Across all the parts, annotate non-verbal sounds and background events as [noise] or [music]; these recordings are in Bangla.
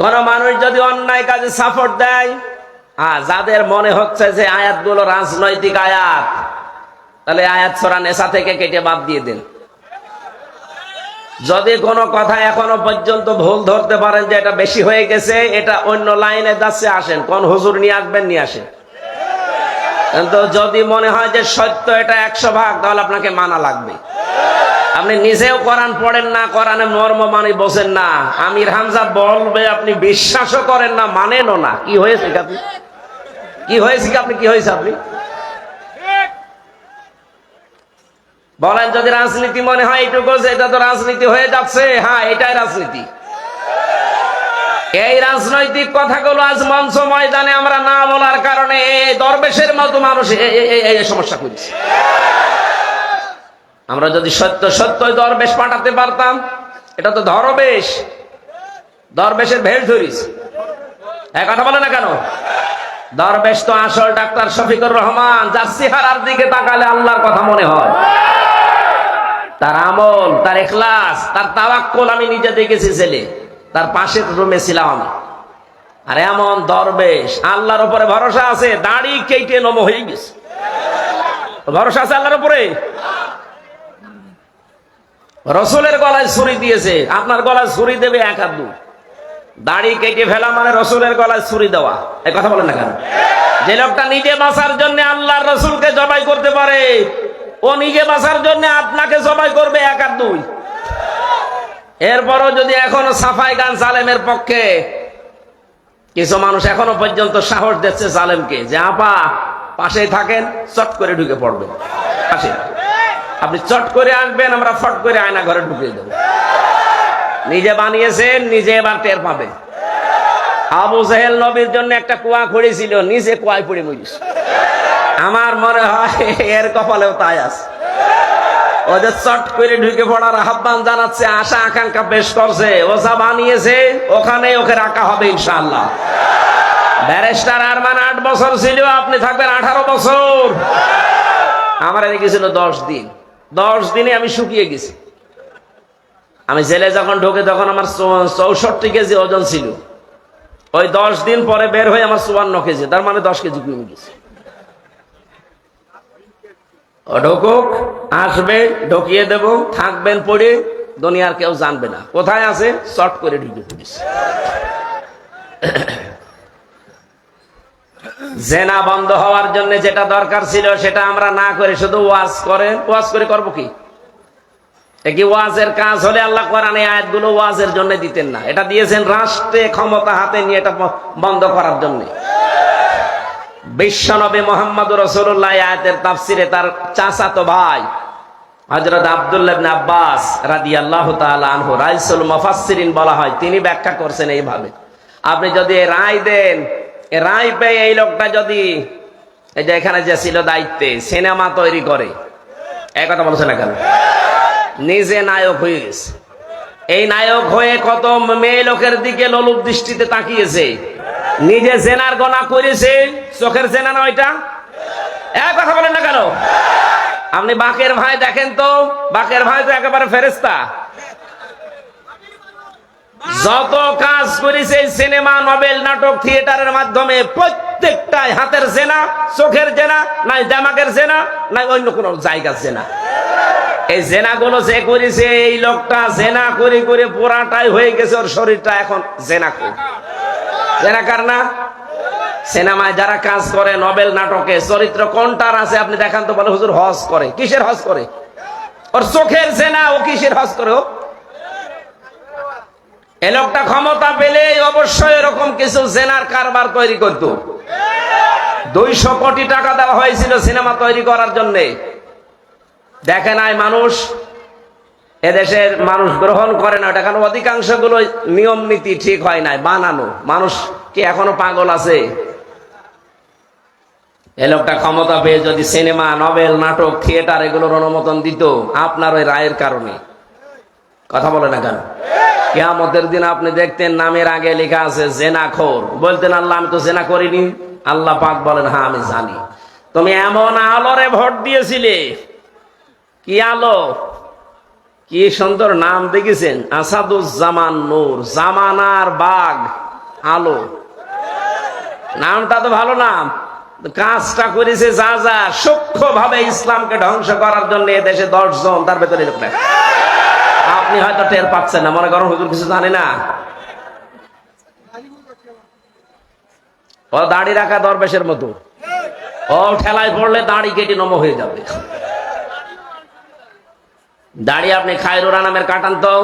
কোন মানুষ যদি অন্যায় কাজে সাপোর্ট দেয় যাদের মনে হচ্ছে যে আয়াতগুলো রাজনৈতিক আয়াত, তাহলে আয়াত ছড়া নেশা থেকে কেটে বাদ দিয়ে দিন। যদি কোনো কথা এখনও পর্যন্ত ভুল ধরতে পারেন যে এটা বেশি হয়ে গেছে, এটা অন্য লাইনে যাচ্ছে, আসেন। কোন হুজুর নিয়ে আসবেন, নিয়ে আসেন। কিন্তু যদি মনে হয় যে সত্য, এটা একশো ভাগ, তাহলে আপনাকে মানা লাগবে। আপনি নিজেও কোরআন পড়েন না, কোরআনে মর্ম মানে বসেন না। আমির হামজা বলবে, আপনি বিশ্বাসও করেন না, মানেনও না। কি হয়েছে আপনি? কি হয়েছে আপনি? কি হয়েছে আপনি? বলেন, যদি রাজনীতি মনে হয় এইটুকু এটা তো রাজনীতি হয়ে যাচ্ছে হ্যাঁ এটাই রাজনীতি। এই রাজনৈতিক কথাগুলো আজ মঞ্চ ময়দানে আমরা না বলার কারণে দরবেশের মতো মানুষ এই সমস্যা করছে আমরা যদি সত্য সত্যই দরবেশ পাঠাতে পারতাম, এটা তো ধরবেশ দরবেশের ভেষ ধরিস এক কথা বলে না কেন? দরবেশ তো আসল ডাক্তার শফিকুর রহমান, যার চেহারার দিকে তাকালে আল্লাহর কথা মনে হয়। তার আমল, তার এখলাস, তার তাওয়াক্কুল আমি নিজে দেখেছি ছেলে। তার পাশের রুমে ছিলাম আর এমন দরবেশ, আল্লাহর উপরে ভরসা আছে, দাড়ি কেটে নম হয়ে গেছে। ভরসা আছে আল্লাহর উপরে? রসুলের গলায় ছুরি দিয়েছে। আপনার গলায় ছুরি দেবে এক হাত দাড়ি কেটে ফেলা মানে রসুলের গলায় ছুরি দেওয়া। এই কথা বলেন না কেন? যে লোকটা নিজে বাঁচার জন্য আল্লাহর রসুলকে জবাই করতে পারে, ও নিজে বাঁচার জন্য আপনাকে জবাই করবে এক আর দুই। এরপরও যদি এখনও সাফাই গান জালেমের পক্ষে, কিছু মানুষ এখনও পর্যন্ত সাহস দিচ্ছে জালেমকে যে, আপা, পাশেই থাকেন, চট করে ঢুকে পড়বে পাশে। আপনি চট করে আসবেন, আমরা ফট করে আয়না ঘরে ঢুকিয়ে দেবো। নিজে বানিয়েছেন, নিজে এবার টের পাবে। আবু জাহেল নবীর জন্য একটা কুয়া খুঁড়েছিল নিজে কুয়ায় পড়ে মরিস আমার মনে হয় এর কপালেও তাই আছে। ওদের চট করে ঢুকে পড়ার আহ্বান জানাচ্ছে, আশা, আকাঙ্ক্ষা পেশ করছে। ও যা বানিয়েছে ওখানে ওকে রাখা হবে, ইনশাআল্লাহ। ব্যারিস্টার আরমান আট বছর ছিল, আপনি থাকবেন আঠারো বছর। আমার এদিকে ছিল দশ দিন। দশ দিনে আমি শুকিয়ে গেছি। আমি জেলে যখন ঢোকে তখন আমার চৌষট্টি কেজি ওজন ছিল। ওই দশ দিন পরে বের হয়ে আমার চুয়ান্ন কেজি, তার মানে দশ কেজি কমে গেছে। ঢুকুক, আসবে, ঢুকিয়ে দেব, থাকবেন পড়ে, দুনিয়ার কেউ জানবে না। কোথায় আছে? শর্ট করে ঢুকে পড়িস জেনা বন্ধ হওয়ার জন্য যেটা দরকার ছিল সেটা আমরা না করে শুধু ওয়াজ করেন। ওয়াজ করে করব কি? ওয়াজের কাজ হলে আল্লাহ কোরআন আয়াতগুলো ওয়াজের জন্য দিতেন না। এটা দিয়েছেন রাষ্ট্রে ক্ষমতা হাতে নিয়ে এটা বন্ধ করার জন্য। বিশ্বনবী মোহাম্মদ রসুল্লাহ আয়াতের তাফসিরে তার চাচাতো ভাই হজরত আব্দুল্লাহ আব্বাস রাদিয়াল্লাহু তাআলা আনহু, রাইসুল মুফাসসিরিন বলা হয়, তিনি ব্যাখ্যা করছেন এইভাবে। আপনি যদি রায় দেন রায় পেয়ে এই লোকটা যদি, এই যে এখানে যে ছিল দায়িত্বে, সিনেমা তৈরি করে। এই কথা বলছে না কেন? নিজে নায়ক হয়ে গেছে এই নায়ক হয়ে কত মেয়ে লোকের দিকে লোলুপ দৃষ্টিতে তাকিয়েছে। নিজে জেনার গনা করেছে, চোখের জেনা না ওইটা এক কথা বলেন না কেন? আপনি বাকের ভাই দেখেন তো, বাকের ভাই তো একেবারে ফেরেস্তা যত কাজ করেছে সিনেমা নভেল নাটক, থিয়েটারের মাধ্যমে প্রত্যেকটাই হাতের জেনা চোখের জেনা নাই জামাকের জেনা নাই অন্য কোনো জায়গার জেনা এই জেনাগুলো যে করেছে, এই লোকটা জেনা করে করে পুরাটাই হয়ে গেছে, ওর শরীরটা এখন জেনা করে জেনাকার না? সিনেমায় যারা কাজ করে, নবেল নাটকে, চরিত্র কোনটার আছে আপনি দেখান তো বলে, হুজুর হজ করে। কিসের হজ করে? ওর চোখের জেনা ও কিসের হজ করে, ও? এ লোকটা ক্ষমতা পেলে অবশ্যই এরকম কিছু জেনার কারবার তৈরি করত। দুইশো কোটি টাকা দেওয়া হয়েছিল সিনেমা তৈরি করার জন্যে। দেখে নাই মানুষ, এদেশের মানুষ গ্রহণ করে না। ওটা অধিকাংশগুলো নিয়ম নীতি ঠিক হয় নাই, বানানো। মানুষ কি এখনও পাগল আছে? এ লোকটা ক্ষমতা পেয়ে যদি সিনেমা, নভেল, নাটক, থিয়েটার এগুলোর অনুমোদন দিত, আপনার ওই রায়ের কারণে। কথা বলে না কেন? কেয়ামতের দিন আপনি দেখতেন নামের আগে লেখা আছে জেনা খোর বলতেন, আল্লাহ, আমি তো জেনা করিনি। আল্লাহ পাক বলেন হ্যাঁ আমি জানি। তুমি এমন আলোরে ভোট দিয়েছিলে। কি আলো? কি সুন্দর নাম দেখেছেন? আসাদুজ্জামান নূর, জামানার বাঘ আলো। নামটা তো ভালো নাম কাজটা করেছে যা যা সূক্ষ্ম ভাবে ইসলামকে ধ্বংস করার জন্য এ দেশে দশ তার ভেতরে লোক। আপনি হয়তো টের পাচ্ছেন না, মনে করেন হুজুর কিছু জানি না। ও দাড়ি রাখা দরবেশের মতো। ও ঠেলায় পড়লে দাড়ি কেটে নম হয়ে যাবে। দাড়ি আপনি খায়রুরা নামের কাটান তো।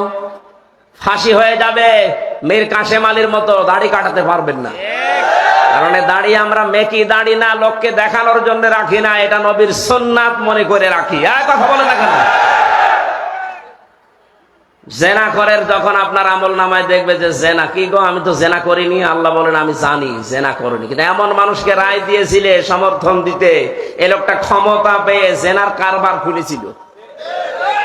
ফাঁসি হয়ে যাবে মীর কাশেম আলীর মতো, দাড়ি কাটাতে পারবেন না। কারণ দাড়ি আমরা মেকি দাড়ি না, লোককে দেখানোর জন্য রাখি না, এটা নবীর সোননাথ মনে করে রাখি। আর কথা বলে না জেনা করের যখন আপনার আমল নামায় দেখবে যে জেনা, কি গো, আমি তো জেনা করিনি। আল্লাহ বলেন, আমি জানি, জেনা করিনি। কিন্তু এমন মানুষকে রায় দিয়েছিলে সমর্থন দিতে, এ লোকটা ক্ষমতা পেয়ে জেনার কারবার খুলেছিল।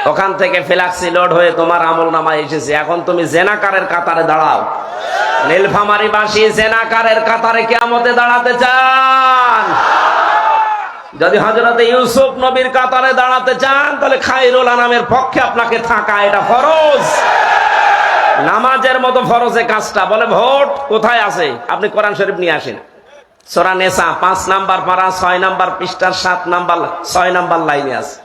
ওখান থেকে ফ্লাক্সি লোড হয়ে তোমার আমল নামায় এসেছে। এখন তুমি জেনাকারের কাতারে দাঁড়াও। নীলফামারি বাসী জেনাকারের কাতারে কেমতে দাঁড়াতে চান। যদি হজরতে ইউসুফ নবীর কাতারে দাঁড়াতে চান, তাহলে খাইরুল আনামের পক্ষে আপনাকে থাকা এটা ফরজ। নামাজের মতো ফরজে কাজটা। বলে, ভোট কোথায় আছে? আপনি কোরআন শরীফ নিয়ে আসেন। সোরা নেশা পাঁচ নাম্বার পারা, ছয় নাম্বার পৃষ্ঠার সাত নাম্বার ছয় নাম্বার লাইনে আছে।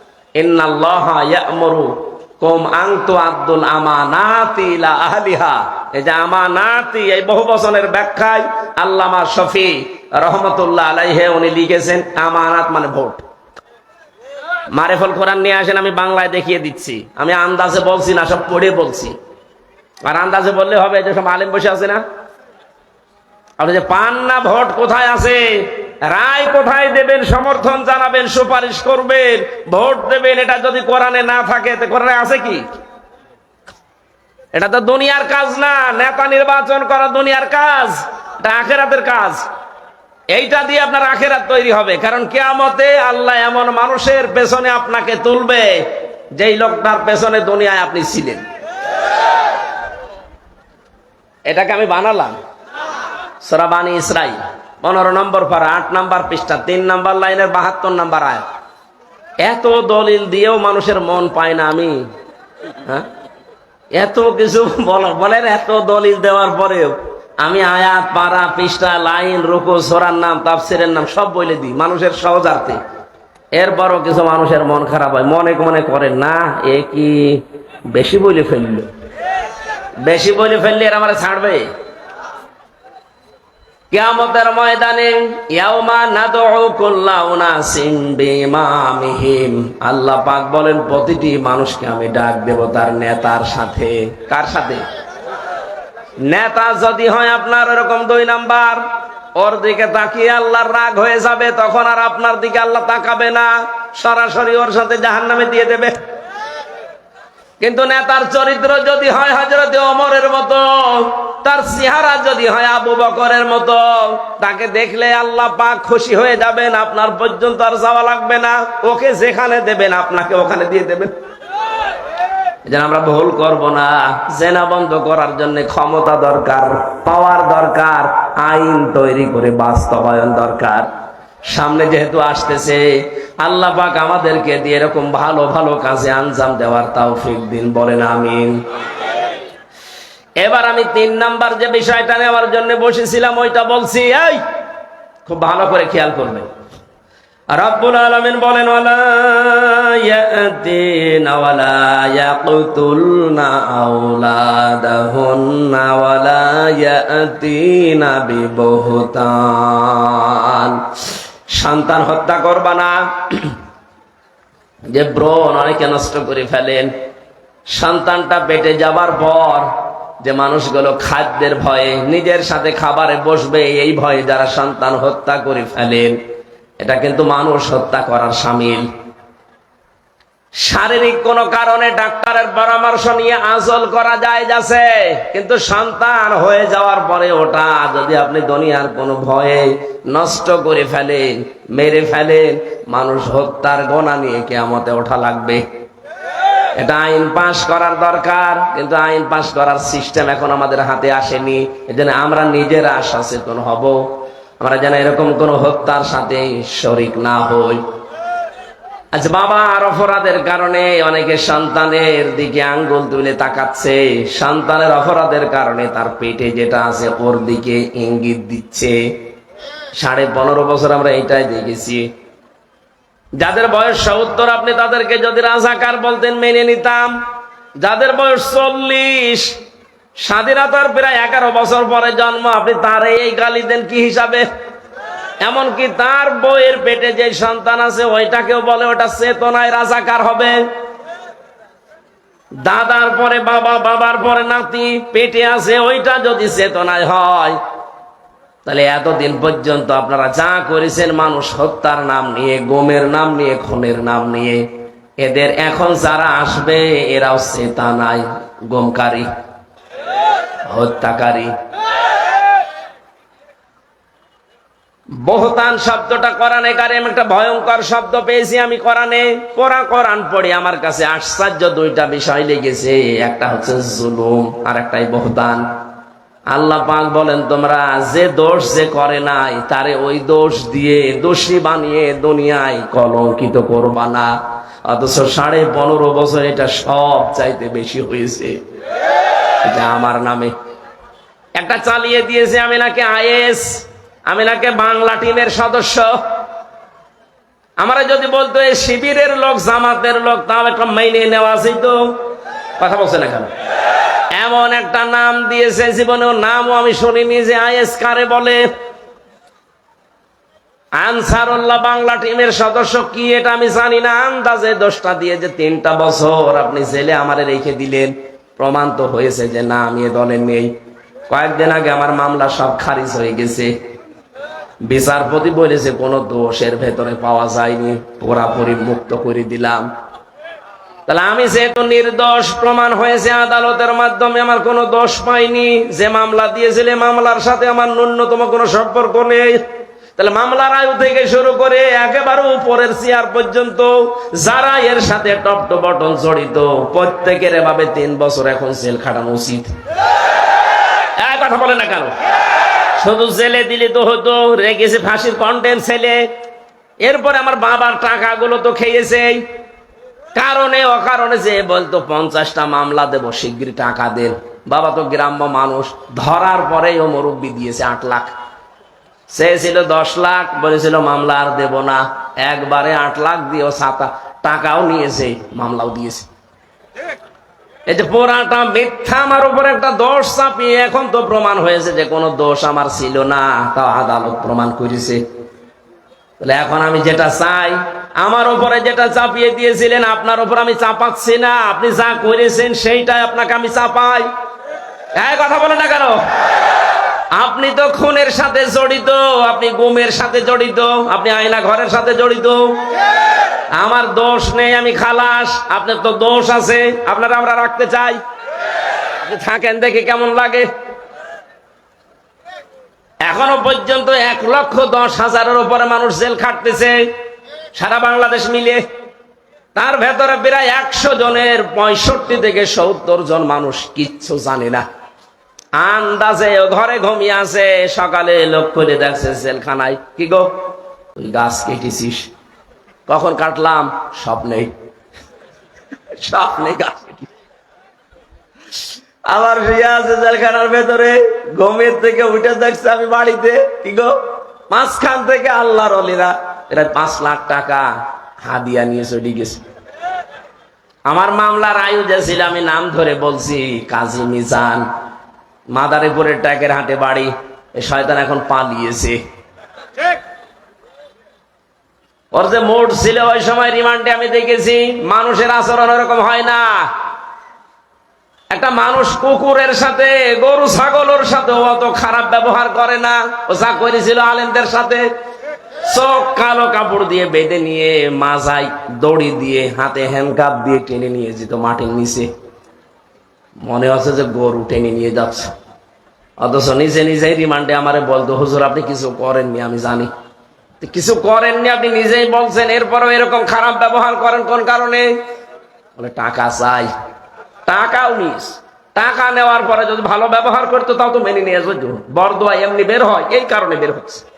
কুম আনতু আব্দুল আমানাতি ইলা আহলিহা। এই যে আমানাতি, এই বহু ব্যাখ্যায় আল্লামা শফি রহমতুল্লাহ আলাইহে, উনি লিখেছেন, আমানাত মানে ভোট। মারেফল কোরআন নিয়ে আসেন, আমি বাংলায় দেখিয়ে দিচ্ছি। আমি আন্দাজে বলছি না, সব পড়ে বলছি। আর আন্দাজে বললে হবে যে সব আলেম বসে আছে না? আপনি যে পান না, ভোট কোথায় আছে? রায় কোথায় দেবেন, সমর্থন জানাবেন, সুপারিশ করবেন, ভোট দেবেন, এটা যদি কোরআনে না থাকে, তো কোরআনে আছে কি? এটা তো দুনিয়ার কাজ না, নেতা নির্বাচন করা দুনিয়ার কাজ, এটা আখেরাতের কাজ। এইটা দিয়ে আপনার আখেরাত তৈরি হবে। কারণ কেয়ামতে আল্লাহ এমন মানুষের পেছনে আপনাকে তুলবে, যেই লোকটার পেছনে দুনিয়ায় আপনি ছিলেন। এটাকে আমি বানালাম। সরাবানি ইসরাইল পনেরো নম্বর পারা, আট নম্বর পৃষ্ঠা, তিন নম্বর লাইনের বাহাত্তর নম্বর আয় এত দলিল দিয়েও মানুষের মন পায় না আমি। হ্যাঁ? এত কিছু বল- বলেন, এত দলিল দেওয়ার পরেও। আমি আয়াত, পারা, পৃষ্ঠা, লাইন, রুকু, সোরার নাম, তাফসিরের নাম সব বলে দিই, মানুষের সহজার্থে। এরপরও কিছু মানুষের মন খারাপ হয়, মনে মনে করে, না, এ কি বেশি বলে ফেলল? বেশি বলে ফেললে এরা আমার ছাড়বে? কিয়ামতের ময়দানে, ইয়াউমা নাদউ কুল্লা উনাসিন বিমামিহিম। আল্লাহ পাক বলেন, প্রতিটি মানুষকে আমি ডাক দেব তার নেতার সাথে। কার সাথে? নেতা যদি হয় আপনার এরকম দুই নাম্বার, ওর দিকে তাকিয়ে আল্লাহর রাগ হয়ে যাবে, তখন আর আপনার দিকে আল্লাহ তাকাবে না, সরাসরি ওর সাথে জাহান্নামে দিয়ে দেবে। কিন্তু নেতার চরিত্র যদি হয় হজরত অমরের মতো, তার চেহারা যদি হয় আবু বকরের মতো, তাকে দেখলে আল্লাহ পাক খুশি হয়ে যাবেন, আপনার পর্যন্ত আর যাওয়া লাগবে না, ওকে যেখানে দেবেন, আপনাকে ওখানে দিয়ে দেবেন। যেন আমরা ভুল করব না। জেনা বন্ধ করার জন্য ক্ষমতা দরকার পাওয়ার দরকার, আইন তৈরি করে বাস্তবায়ন দরকার। সামনে যেহেতু আসতেছে, আল্লাহ পাক আমাদেরকে দিয়ে এরকম ভালো ভালো কাজে আঞ্জাম দেওয়ার তাও তৌফিক দিন, বলেন আমিন। এবার আমি তিন নাম্বার যে বিষয়টা নেওয়ার জন্য বসেছিলাম, ওইটা বলছি, এই, খুব ভালো করে খেয়াল করবেন। রব্বুল আলামিন বলেন, ওয়ালা ইয়াতিনা ওয়ালা ইয়াকতুলনা আওলাদাহুন্না ওয়ালা ইয়াতিনা বিবহতান। সন্তান হত্যা করবা না। যে ব্রণ অনেকে নষ্ট করে ফেলেন। সন্তানটা পেটে যাবার পর যে মানুষগুলো খাদ্যের ভয়ে নিজের সাথে খাবারে বসবে, এই ভয়ে যারা সন্তান হত্যা করে ফেলেন এটা কিন্তু মানুষ হত্যা করার সামিল শারীরিক কোন কারণে ডাক্তারের পরামর্শ নিয়ে আজল করা যায় যাচ্ছে, কিন্তু সন্তান হয়ে যাওয়ার পরে ওটা যদি আপনি দুনিয়ার কোন ভয়ে নষ্ট করে ফেলেন, মেরে ফেলেন, মানুষ হত্যার গোনা নিয়ে কেমতে ওঠা লাগবে। এটা আইন পাশ করার দরকার, কিন্তু আইন পাশ করার সিস্টেম এখন আমাদের হাতে আসেনি। এজন্য আমরা নিজেরা সচেতন হব। আমরা যেন এরকম কোন হত্যার সাথে শরিক না হই আচ্ছা বাবা আর অপরাধের কারণে অনেকে সন্তানের দিকে আঙ্গুল তুলে তাকাচ্ছে। সন্তানের অপরাধের কারণে তার পেটে যেটা আছে ওর দিকে ইঙ্গিত দিচ্ছে। সাড়ে পনেরো বছর আমরা এটাই দেখেছি। যাদের বয়স সত্তর, আপনি তাদেরকে যদি রাজাকার বলতেন মেনে নিতাম। যাদের বয়স চল্লিশ স্বাধীনতার প্রায় এগারো বছর পরে জন্ম, আপনি তার এই গালি দেন কি হিসাবে? এমনকি তার বইয়ের পেটে যে সন্তান আছে, ওইটাকেও বলে, ওটা চেতনায় রাজাকার হবে। দাদার পরে বাবা, বাবার পরে নাতি, পেটে আছে, ওইটা যদি চেতনায় হয়, তাহলে এতদিন পর্যন্ত আপনারা যা করেছেন, মানুষ হত্যার নাম নিয়ে, গোমের নাম নিয়ে, খুনের নাম নিয়ে, এদের এখন যারা আসবে, এরাও চেতানায় গোমকারী। হত্যাকারী। বহতান শব্দটা কোরআনে কারিম, একটা ভয়ঙ্কর শব্দ পেয়েছি আমি কোরআনে। পড়া কোরআন পড়ি, আমার কাছে আশ্চর্য দুইটা বিষয় লেগেছে। একটা হচ্ছে জুলুম আর একটাই বহতান। আল্লাহ পাক বলেন, তোমরা যে দোষ যে করে নাই, তারে ওই দোষ দিয়ে দোষী বানিয়ে দুনিয়ায় কলঙ্কিত করবা না। অথচ সাড়ে পনেরো বছর এটা সব চাইতে বেশি হয়েছে। আমার নামে। একটা চালিয়ে দিয়েছে আমি নাকি আইএস আমি নাকি বাংলা টিমের সদস্য। আমরা যদি বলতো এই শিবিরের লোক, জামাতের লোক, তাও একটা মাইনে নেওয়া আছে তো কথা বলছে না এমন একটা নাম দিয়েছে জীবনে নামও আমি শুনিনি যে আইএস কারে বলে। আনসারুল্লাহ বাংলা টিমের সদস্য কি এটা আমি জানি না। আন্দাজে দোষটা দিয়ে যে তিনটা বছর। আপনি জেলে আমারে রেখে দিলেন। প্রমাণ তো হয়েছে যে না, আমি এ দলে নেই কয়েকদিন আগে আমার মামলা সব খারিজ হয়ে গেছে। বিচারপতি বলেছে কোনো দোষের ভেতরে পাওয়া যায়নি। পুরাপুরি মুক্ত করে দিলাম। তাহলে আমি যেহেতু নির্দোষ, প্রমাণ হয়েছে আদালতের মাধ্যমে, আমার কোনো দোষ পাইনি। যে মামলা দিয়েছিলে মামলার সাথে আমার ন্যূনতম কোনো সম্পর্ক নেই। তাহলে মামলার আয়ু থেকে শুরু করে একেবারে উপরের চেয়ার পর্যন্ত যারা এর সাথে টপ টু বটন জড়িত, প্রত্যেকের এভাবে তিন বছর এখন জেল খাটানো উচিত। কথা বলে না কেন? শুধু জেলে দিলে তো হতো, রেগেছে ফাঁসির কন্টেন্ট ছেলে। এরপরে আমার বাবার টাকাগুলো তো খেয়েছে। কারণে, অকারণে যে বলতো, পঞ্চাশটা মামলা দেব শিগগির টাকা দেন। বাবা তো গ্রাম্য মানুষ, ধরার পরেই ও মুরব্বী দিয়েছে আট লাখ। সে ছিল দশ লাখ, বলেছিল, মামলা আর দেব না। একবারে আট লাখ দিয়েও সাতা টাকাও নিয়েছে, মামলাও দিয়েছে। এই যে পোড়াটা মিথ্যা, আমার উপর একটা দোষ চাপিয়ে এখন তো প্রমাণ হয়েছে যে কোনো দোষ আমার ছিল না, তাও আদালত প্রমাণ করেছে। এখন আমি যেটা চাই, আমার উপরে যেটা চাপিয়ে দিয়েছিলেন, আপনার উপর আমি চাপাচ্ছি না। আপনি যা করেছেন, সেইটাই আপনাকে আমি চাপাই। কথা বলে না কেন? আপনি তো খুনের সাথে জড়িত, আপনি গুমের সাথে জড়িত, আপনি আয়না ঘরের সাথে জড়িত। আমার দোষ নেই, আমি খালাস। আপনার তো দোষ আছে, আপনারা আমরা রাখতে চাই। থাকেন দেখে কেমন লাগে। এখনও পর্যন্ত এক লক্ষ দশ হাজারের উপরে মানুষ জেল খাটতেছে, সারা বাংলাদেশ মিলে তার ভেতরে প্রায় একশো জনের পঁয়ষট্টি থেকে সত্তর জন মানুষ কিচ্ছু জানে না। আন্দাজে ঘরে ঘুমিয়ে আছে। সকালে লোক করে দেখছে জেলখানায়। কি গো? তুই গাছ কেটেছিস? কখন কাটলাম? স্বপ্নে স্বপ্নে গাছ। আমার বিয়ে আছে জেলখানার ভেতরে। ঘুমের থেকে উঠে দেখছে আমি বাড়িতে। কি গো? মাঝখান থেকে আল্লাহর অলিরা। এরা পাঁচ লাখ টাকা হাদিয়া নিয়ে চলে গেছে। আমার মামলার আয়ু যে ছিল, আমি নাম ধরে বলছি, কাজী মিজান। মাদারীপুরের ট্যাকের হাটে বাড়ি শয়তান এখন পালিয়েছে। ওর যে মোট ছিল ওই সময় রিমান্ডে আমি দেখেছি মানুষের আচরণ ওরকম হয় না। একটা মানুষ কুকুরের সাথে গরু ছাগলের সাথে অত খারাপ ব্যবহার করে না। ও যা করেছিল আলেমদের সাথে চোখ কালো কাপড় দিয়ে বেঁধে নিয়ে মাজাই দড়ি দিয়ে হাতে হ্যান্ডকাপ দিয়ে টেনে নিয়ে যেত মাটির নিচে। মনে হচ্ছে যে গরু টেনে নিয়ে যাচ্ছে। অথচ নিজে নিজেই রিমান্ডে আমারে বলতো, হুজুর, আপনি কিছু করেননি, আমি জানি। কিছু করেননি, আপনি নিজেই বলছেন, এরপরও এরকম খারাপ ব্যবহার করেন কোন কারণে? বলে, টাকা চাই। টাকাও নিস। টাকা নেওয়ার পরে যদি ভালো ব্যবহার করতো, তাও তো মেনে নিয়ে আসবে। বরদোয়া এমনি বের হয়, এই কারণে বের হচ্ছে।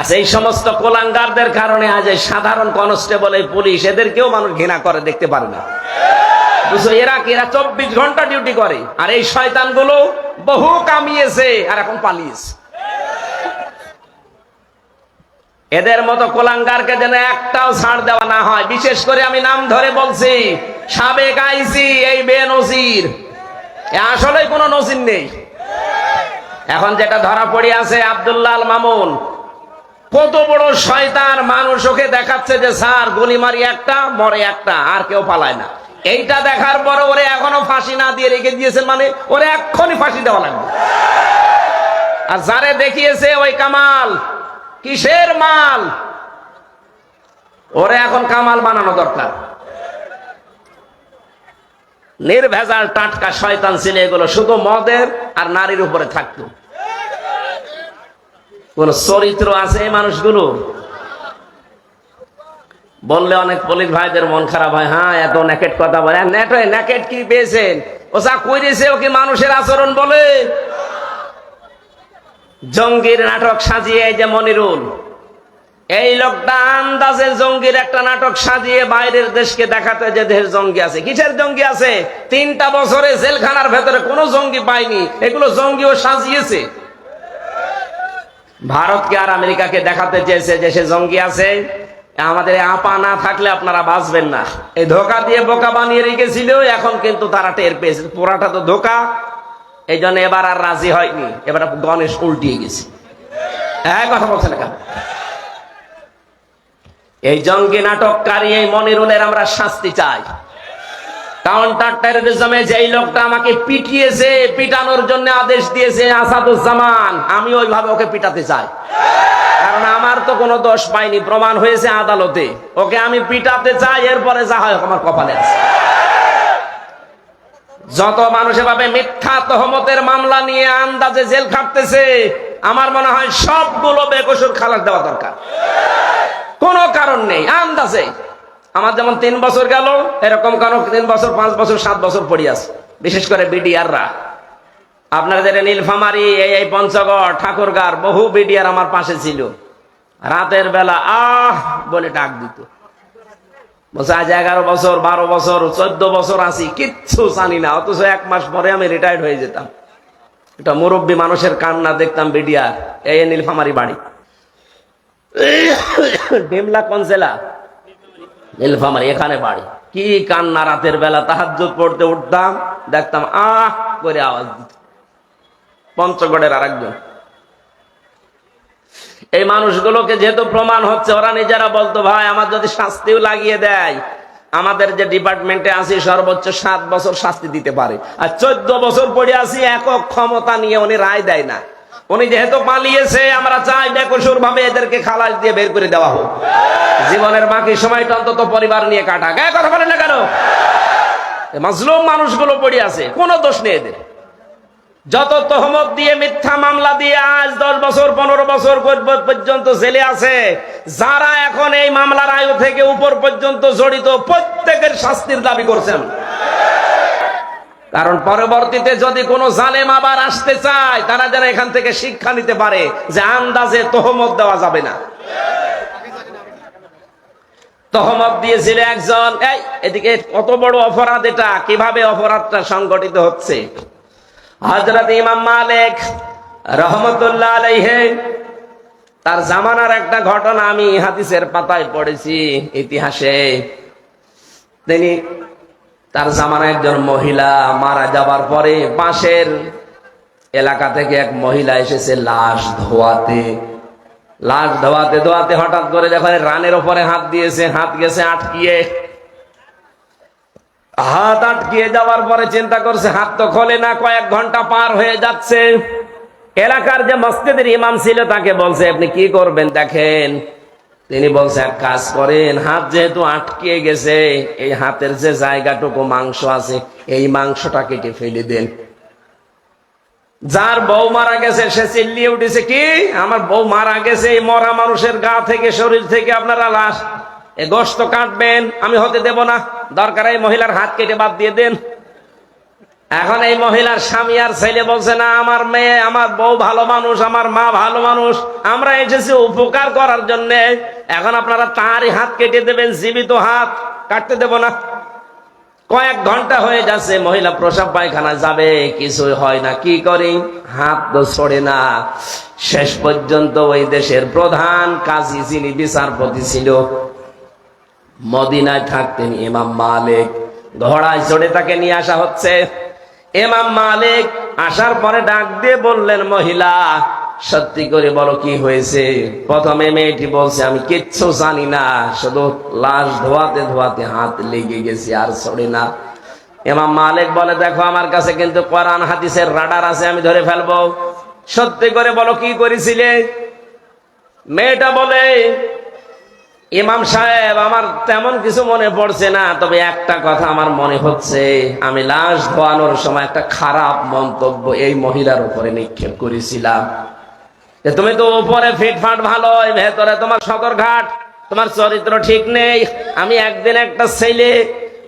আচ্ছা এই সমস্ত কোলাঙ্গারদের কারণে আজ এই সাধারণ কনস্টেবল, এই পুলিশ এদেরকেও মানুষ ঘৃণা করে, দেখতে পারে না। এরা এরা চব্বিশ ঘণ্টা ডিউটি করে। আর এই শয়তানগুলো বহু কামিয়েছে আর এখন পালিয়েছে। এদের মতো কোলাঙ্গারকে যেন একটাও ছাড় দেওয়া না হয়। বিশেষ করে আমি নাম ধরে বলছি, সাবেক আইসি, এই বে নজির। আসলে কোনো নজির নেই। এখন যেটা ধরা পড়ে আছে আব্দুল্লাহ মামুন কত বড় শয়তান মানুষ ওকে দেখাচ্ছে যে, স্যার গুলি মারি একটা, মরে একটা, আর কেউ পালায় না। এইটা দেখার পরে ওরে এখনও ফাঁসি না দিয়ে রেখে দিয়েছেন মানে ওরে এক্ষুনি ফাঁসি দেওয়া লাগবে। আর যারে দেখিয়েছে ওই কামাল, কিসের মাল? ওরে এখন কামাল বানানো দরকার। নির্ভেজাল টাটকা শয়তান ছিল এগুলো, শুধু মদের আর নারীর উপরে থাকতো। কোন চরিত্র আছে এই মানুষগুলো বললে অনেক পুলিশ ভাইদের মন খারাপ হয় হ্যাঁ এত নেকেট কথা বলে। নেট নেকেট কি পেয়েছেন? ও যা কইরেছে, ও কি মানুষের আচরণ বলে? জঙ্গির নাটক সাজিয়ে, এই যে মনিরুল। এই লোকটা আন্দাজে জঙ্গির একটা নাটক সাজিয়ে বাইরের দেশকে দেখাতে যে দেশের জঙ্গি আছে। কিসের জঙ্গি আছে? তিনটা বছরে জেলখানার ভেতরে কোনো জঙ্গি পায়নি। এগুলো জঙ্গিও সাজিয়েছে। ভারতকে আর আমেরিকাকে দেখাতে চেয়েছে যে সে জঙ্গি আছে। আমাদের আপা না থাকলে আপনারা বাঁচবেন না। এই ধোকা দিয়ে বোকা বানিয়ে রেখেছিল, এখন কিন্তু তারা টের পেয়েছে। পুরাটা তো ধোকা। এই জন্য এবার আর রাজি হয়নি। এবার গণেশ উল্টিয়ে গেছে। হ্যাঁ কথা বলছেন কেন? এই জঙ্গি নাটককারী, এই মনিরুলের আমরা শাস্তি চাই। কাউন্টার টেরোরিজমে যে লোকটা আমাকে পিটিয়েছে, পিটানোর জন্য আদেশ দিয়েছে আসাদুজ্জামান, আমি ওইভাবে ওকে পিটাতে চাই। কারণ আমার তো কোনো দোষ পাইনি, প্রমাণ হয়েছে আদালতে। ওকে আমি পিটাতে চাই, এরপরে যা হয় আমার কপালে আছে। যত মানুষ এভাবে মিথ্যা তহমতের মামলা নিয়ে আন্দাজে জেল খাটতেছে, আমার মনে হয় সবগুলো বেকসুর খালাস দেওয়া দরকার। কোনো কারণ নেই, আন্দাজে। আমার যেমন তিন বছর গেল, এরকম কারও তিন বছর, পাঁচ বছর, সাত বছর পড়ি আছে? বিশেষ করে বিডিআররা। আপনাদের নীলফামারি, এই এই পঞ্চগড়, ঠাকুরগার, বহু বিডিআর আমার পাশে ছিল। রাতের বেলা, আহ, বলে ডাক দিত। বলছে, আজ এগারো বছর, বারো বছর, চোদ্দ বছর আছি, কিচ্ছু জানি না, অথচ এক মাস পরে আমি রিটায়ার্ড হয়ে যেতাম। এটা মুরব্বী মানুষের কান্না দেখতাম বিডিআর এই নীলফামারি বাড়ি। [coughs] ডিমলা কোন জেলা? নীলফামারি এখানে বাড়ি। কি কান্না রাতের বেলা, তাহাজ্জুদ পড়তে উঠতাম, দেখতাম, আহ, করে আওয়াজ দিত। পঞ্চগড়ের আরেকজন। এই মানুষগুলোকে যেহেতু প্রমাণ হচ্ছে, ওরা নিজেরা বলতো, ভাই, আমার যদি শাস্তিও লাগিয়ে দেয়, আমাদের যে ডিপার্টমেন্টে আছি, সর্বোচ্চ সাত বছর শাস্তি দিতে পারে। আর চোদ্দ বছর পড়ে আছি, একক ক্ষমতা নিয়ে উনি রায় দেয় না। উনি যেহেতু পালিয়েছে, আমরা চাই বেকসুর ভাবে এদেরকে খালাস দিয়ে বের করে দেওয়া হোক। জীবনের বাকি সময়টা অন্তত পরিবার নিয়ে কাটা গায়ে কথা বলেন না কেন? মাজলুম মানুষগুলো পড়ে আছে, কোনো দোষ নেই এদের। যত তহমত দিয়ে মিথ্যা মামলা দিয়ে আজ দশ বছর, পনেরো বছর পর্যন্ত জেলে আছে, যারা এখন এই মামলার আয়ু থেকে উপর পর্যন্ত জড়িত, প্রত্যেকের শাস্তির দাবি করছেন। কারণ পরবর্তীতে যদি কোনো জালেম আবার আসতে চায়, তারা যেন এখান থেকে শিক্ষা নিতে পারে যে আন্দাজে তহমত দেওয়া যাবে না। তহমত দিয়েছিল একজন, এই, এদিকে কত বড় অপরাধ এটা, কীভাবে অপরাধটা সংগঠিত হচ্ছে? হজরত ইমাম মালিক রহমতুল্লাহ আলাইহে, তার জামানার একটা ঘটনা আমি হাদিসের পাতায় পড়েছি ইতিহাসে। তিনি তার জামানা একজন মহিলা মারা যাবার পরে পাশের এলাকা থেকে এক মহিলা এসেছে লাশ ধোয়াতে। লাশ ধোয়াতে ধোয়াতে হঠাৎ করে যখন রানের ওপরে হাত দিয়েছে, হাত গেছে আটকিয়ে। হাত আটকিয়ে যাওয়ার পরে চিন্তা করছে, হাত তো খোলে না, কয়েক ঘণ্টা পার হয়ে যাচ্ছে। এলাকার যে মসজিদের ইমাম ছিল তাকে বলছে, আপনি কি করবেন দেখেন? তিনি বলছে এক কাজ করেন, হাত যেহেতু আটকে গেছে, এই হাতের যে জায়গাটুকু মাংস আছে, এই মাংসটা কেটে ফেলে দেন। যার বউ মারা গেছে, সে চিল্লিয়ে উঠেছে, কি? আমার বউ মারা গেছে, এই মরা মানুষের গা থেকে, শরীর থেকে আপনারা লাশ, এ গোস্ত কাটবেন, আমি হতে দেব না। দরকার এই মহিলার হাত কেটে বাদ দিয়ে দেন। এখন এই মহিলার স্বামী আর ছেলে বলছে, না, আমার মেয়ে, আমার বউ ভালো মানুষ, আমার মা ভালো মানুষ। আমরা এসেছি উপকার করার জন্য। এখন আপনারা তারই হাত কেটে দেবেন, জীবিত হাত। কাটতে দেব না। কয়েক ঘণ্টা হয়ে যাচ্ছে, মহিলা প্রসাব পায়খানা যাবে কিছু হয় না। কি করি? হাত তো ছড়ে না। শেষ পর্যন্ত ওই দেশের প্রধান কাজী যিনি বিচারপতি ছিল, মদিনায় থাকতেন ইমাম মালিক। ঘোড়ায় চড়ে তাকে নিয়ে আসা হচ্ছে। ইমাম মালিক আসার পরে ডাক দিয়ে বললেন, মহিলা, সত্যি করে বলো কি হয়েছে? প্রথমে মেয়েটি বলছে, আমি কিচ্ছু জানি না, শুধু লাশ ধোয়াতে ধোয়াতে হাত লেগে গেছে আর ছড়ে না। এমাম মালিক বলে, দেখো, আমার কাছে কিন্তু কোরআন, হাদিসের রাডার আছে, আমি ধরে ফেলব। সত্যি করে বলো কি করেছিলে? মেয়েটা বলে ইমাম সাহেব, আমার তেমন কিছু মনে পড়ছে না, তবে একটা কথা আমার মনে হচ্ছে। আমি লাশ ধোয়ানোর সময় একটা খারাপ মন্তব্য এই মহিলার উপরে নিক্ষেপ করেছিলাম। তুমি তো উপরে ফিটফাট ভালো ভেতরে তোমার সদর ঘাট তোমার চরিত্র ঠিক নেই। আমি একদিন একটা ছেলে,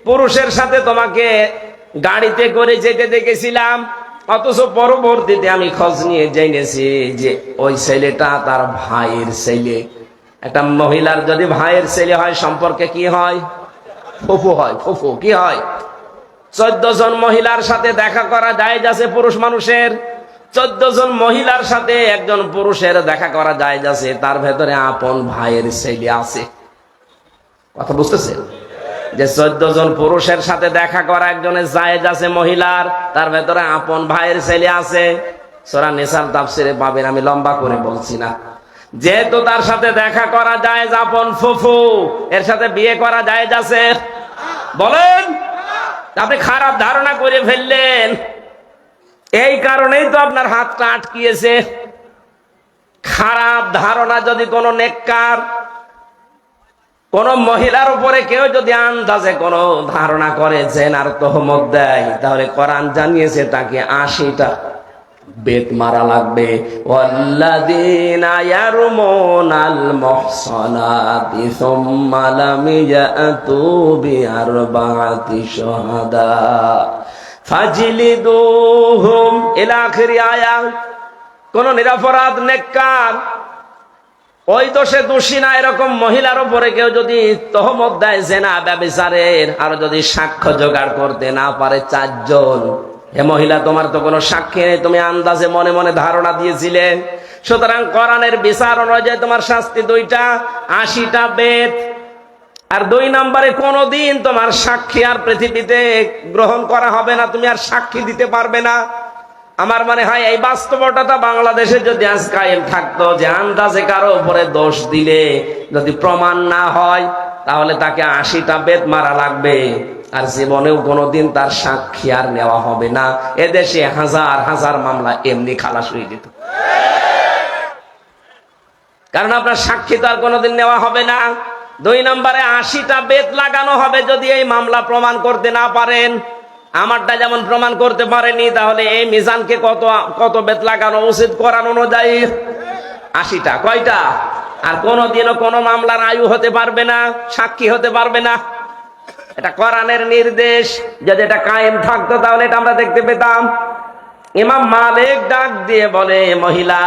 পুরুষের সাথে তোমাকে গাড়িতে করে যেতে দেখেছিলাম, অথচ পরবর্তীতে আমি খোঁজ নিয়ে জেনেছি যে ওই ছেলেটা তার ভাইয়ের ছেলে। একটা মহিলার যদি ভাইয়ের ছেলে হয়, সম্পর্কে কি হয়? ফুফু হয়। ফুফু, কি হয়? চোদ্দ জন মহিলার সাথে দেখা করা যায় যাচ্ছে পুরুষ মানুষের? চোদ্দ জন মহিলার সাথে একজন পুরুষের দেখা করা যায় যাচ্ছে তার ভেতরে আপন ভাইয়ের ছেলে আছে। কথা বুঝতেছেন? যে চোদ্দ জন পুরুষের সাথে দেখা করা একজনের জায়েজ আছে মহিলার, তার ভেতরে আপন ভাইয়ের ছেলে আছে? সোরা নেশার তাপসিরে পাবেন, আমি লম্বা করে বলছি না। যেহেতু তার সাথে দেখা করা যায় আপন ফুফু, এর সাথে বিয়ে করা যায় আছে বলেন, আপনি খারাপ ধারণা করে ফেললেন। এই কারণেই তো আপনার হাতটা আটকিয়েছে। খারাপ ধারণা যদি কোনো নেককার, কোন মহিলার উপরে কেউ যদি আন্দাজে কোন ধারণা করে জেনার তহমত দেয়, তাহলে কোরআন জানিয়েছে তাকে আশিটা। বেত মারা লাগবে। কোন নিরাপরাধ নেককার, ওই দোষে দোষী না, এরকম মহিলার উপরে কেউ যদি তহমত দেয়, জেনা ব্যবিচারের, আর যদি সাক্ষ্য জোগাড় করতে না পারে চারজন হে মহিলা, তোমার তো কোনো সাক্ষী নেই, তুমি আন্দাজে মনে মনে ধারণা দিয়েছিলে। সুতরাং কোরআনের বিচার অনুযায়ী তোমার শাস্তি দুইটা, আশিটা বেদ। আর দুই নম্বরে কোনোদিন তোমার সাক্ষী আর পৃথিবীতে গ্রহণ করা হবে না, তুমি আর সাক্ষী দিতে পারবে না। আমার মনে হয় এই বাস্তবতাটা বাংলাদেশে যদি আজ কায়েম থাকতো, যে আন্দাজে কারও উপরে দোষ দিলে, যদি প্রমাণ না হয়, তাহলে তাকে আশিটা বেদ মারা লাগবে। আর জীবনেও কোনোদিন তার সাক্ষী আর নেওয়া হবে না। এদেশে হাজার হাজার মামলা এমনি খালাস হয়ে যেত। কারণ আপনার সাক্ষী তো আর কোনোদিন নেওয়া হবে না। দুই নম্বরে আশিটা বেত লাগানো হবে যদি এই মামলা প্রমাণ করতে না পারেন। আমারটা যেমন প্রমাণ করতে পারেনি, তাহলে এই মিজানকে কত কত বেত লাগানো উচিত করানো অনুযায়ী? আশিটা। কয়টা? আর কোনোদিনও কোনো মামলার আয়ু হতে পারবে না, সাক্ষী হতে পারবে না। এটা কোরআনের নির্দেশ। যদি এটা কায়েম থাকতো তাহলে এটা আমরা দেখতে পেতাম। ইমাম মালিক ডাক দিয়ে বলে, মহিলা,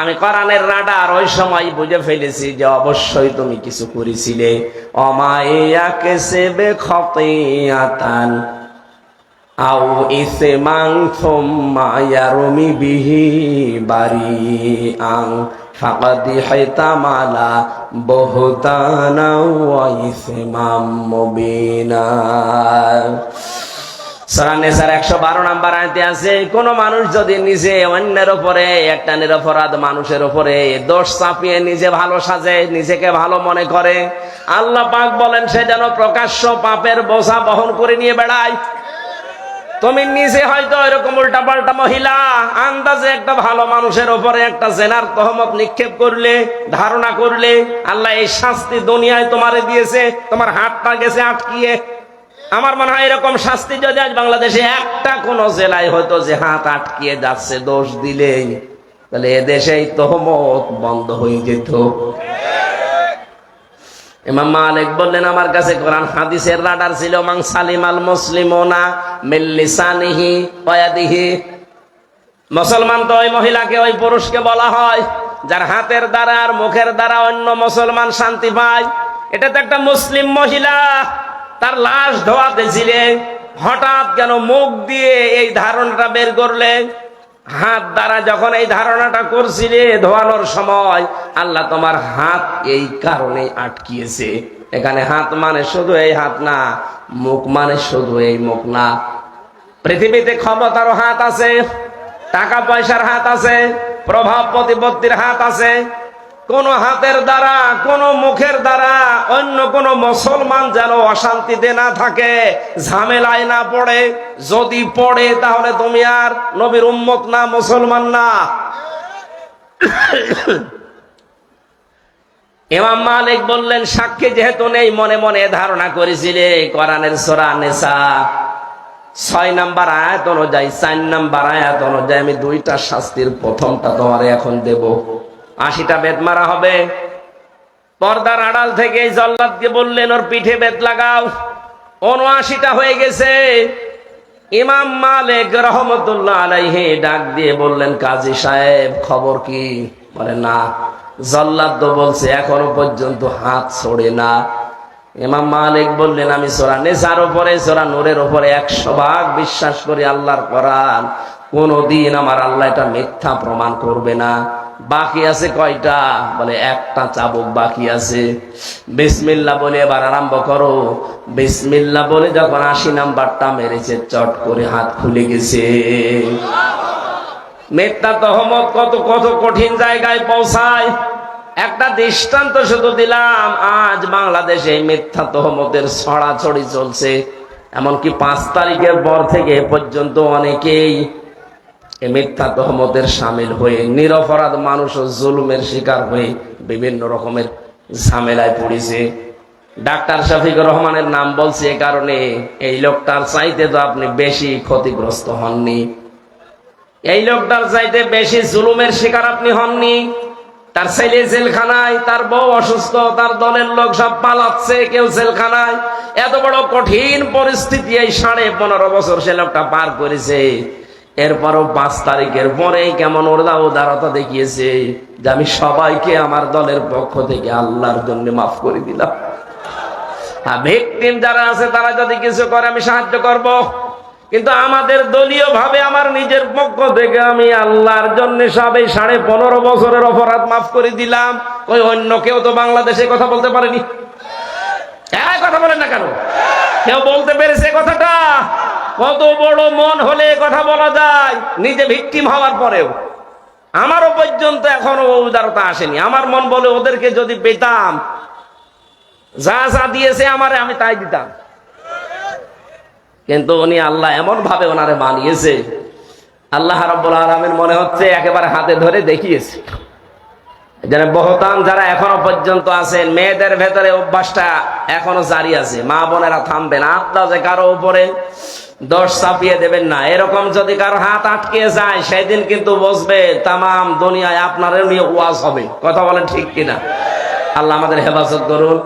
আমি কোরআনের রাডার ওই সময় বুঝে ফেলেছি যে অবশ্যই তুমি কিছু করেছিলে। অমায়াকে বারি আং ফাকাদি কোন মানুষ যদি নিজে অন্যের উপরে, একটা নিরপরাধ মানুষের উপরে দোষ চাপিয়ে নিজে ভালো সাজে, নিজেকে ভালো মনে করে, আল্লাহ পাক বলেন, সে যেন প্রকাশ্য পাপের বোঝা বহন করে নিয়ে বেড়ায়। তুমি নিজে হয়তো এরকম উল্টা পাল্টা মহিলা, আন্দাজে একটা ভালো মানুষের ওপরে একটা জেনার তহমত নিক্ষেপ করলে, ধারণা করলে, আল্লাহ এই শাস্তি দুনিয়ায় তোমারে দিয়েছে, তোমার হাতটা গেছে আটকিয়ে। আমার মনে হয় এরকম শাস্তি যদি আজ বাংলাদেশে একটা কোন জেলায় হয়তো যে হাত আটকিয়ে যাচ্ছে, দোষ দিলেই, তাহলে এদেশে তহমত বন্ধ হয়ে যেত। ইমাম মালিক বললেন, আমার কাছে কোরআন হাদিসের রাডার ছিল মাং সালিম আল মুসলিমোনা মিল্লিসানিহি ওয়াদিহি মুসলমান তো ওই মহিলাকে, ওই পুরুষকে বলা হয়, যার হাতের দ্বারা আর মুখের দ্বারা অন্য মুসলমান শান্তি পায়। এটা তো একটা মুসলিম মহিলা, তার লাশ ধোয়াতে ছিলে হঠাৎ কেন মুখ দিয়ে এই ধারণাটা বের করলে? হাত দ্বারা যখন এই ধারণাটা করছিলে ধোয়ানোর সময়, আল্লাহ তোমার হাত এই কারণে আটকিয়েছে। এখানে হাত মানে শুধু এই হাত না, মুখ মানে শুধু এই মুখ না। পৃথিবীতে ক্ষমতার হাত আছে, টাকা পয়সার হাত আছে প্রভাব প্রতিপত্তির হাত আছে কোন হাতের দ্বারা, কোন মুখের দ্বারা অন্য কোন মুসলমান যেন অশান্তিতে না থাকে, ঝামেলায় না পড়ে। যদি পড়ে, তাহলে তুমি আর নবীর উম্মত না, মুসলমান না। ইমাম মালিক বললেন, সাক্ষী যেহেতু নেই, মনে মনে ধারণা করেছিলে, কোরআনের সোরা নেশা ছয় নাম্বার আয়াত অনুযায়ী, চার নাম্বার আয়াত অনুযায়ী আমি দুইটা শাস্তির প্রথমটা তোমার এখন দেব। আশিটা বেদ মারা হবে। পর্দার আড়াল থেকে জল্লাদকে বললেন, ওর পিঠে বেদ লাগাও। উনআশিটা হয়ে গেছে। ইমাম মালিক রহমতুল্লাহ আলাইহি ডাক দিয়ে বললেন, কাজী সাহেব, খবর কি? বলে, না, জল্লাদ তো বলছে, এখনও পর্যন্ত হাত ছড়ে না। ইমাম মালিক বললেন, আমি সোরা নেশার উপরে, সোরা নূরের উপরে একশো ভাগ বিশ্বাস করি আল্লাহর কোরআন। কোনদিন আমার আল্লাহ এটা মিথ্যা প্রমাণ করবে না। বাকি আছে কয়টা? বলে, একটা চাবুক বাকি আছে। বিসমিল্লা বলে, এবার আরম্ভ করো। বিসমিল্লা বলে, যখন আশি নাম্বারটা মেরেছে, চট করে হাত খুলে গেছে। মিথ্যা তহমত কত কত কঠিন জায়গায় পৌঁছায়। একটা দৃষ্টান্ত শুধু দিলাম, আজ বাংলাদেশে মিথ্যা তহমতের ছড়াছড়ি চলছে। এমনকি পাঁচ তারিখের পর থেকে পর্যন্ত অনেকেই মিথ্যা তহমতের সামিল হয়ে, নিরপরাধ মানুষ জুলুমের শিকার হয়ে বিভিন্ন রকমের ঝামেলায় পড়েছে। ডাক্তার শফিকুর রহমানের নাম বলছে এ কারণে এই লোকটার চাইতে তো আপনি বেশি ক্ষতিগ্রস্ত হননি। এই লোকটার চাইতে বেশি জুলুমের শিকার আপনি হননি। তার ছেলে জেলখানায়, তার বউ অসুস্থ, তার দলের লোক সব পালাচ্ছে কেউ জেলখানায়। এত বড় কঠিন পরিস্থিতি এই সাড়ে পনেরো বছর সে লোকটা পার করেছে। এরপরও পাঁচ তারিখের পরে কেমন ওরদা উদারতা দেখিয়েছে যে আমি সবাইকে আমার দলের পক্ষ থেকে আল্লাহর জন্য মাফ করে দিলাম। যারা আছে, তারা যদি কিছু করে, আমি সাহায্য করব। কিন্তু আমাদের দলীয় ভাবে আমার নিজের পক্ষ থেকে আমি আল্লাহর জন্য সবে সাড়ে পনেরো বছরের অপরাধ মাফ করে দিলাম। ওই অন্য কেউ তো বাংলাদেশে কথা বলতে পারেনি? হ্যাঁ কথা বলেন না কেন? কেউ বলতে পেরেছে কথাটা? কত বড় মন হলে কথা বলা যায়? নিজে ভিকটিম হওয়ার পরেও। আমারও পর্যন্ত এখনও উদারতা আসেনি। আমার মন বলে ওদেরকে যদি পেতাম, যা যা দিয়েছে আমারে আমি তাই দিতাম। কিন্তু উনি আল্লাহ এমন ভাবে ওনারে বানিয়েছে আল্লাহ রব্বুল আলমের মনে হচ্ছে একেবারে হাতে ধরে দেখিয়েছে। যেন বহতান যারা এখনও পর্যন্ত আছেন, মেয়েদের ভেতরে অভ্যাসটা এখনও জারি আছে। মা বোনেরা থামবেন আত্মা যে কারও উপরে দোষ চাপিয়ে দেবেন না। এরকম যদি কারও হাত আটকে যায়, সেদিন কিন্তু বসবে তামাম দুনিয়ায় আপনার নিয়ে ওয়াজ হবে। কথা বলেন ঠিক কিনা? আল্লাহ আমাদের হেফাজত করুন।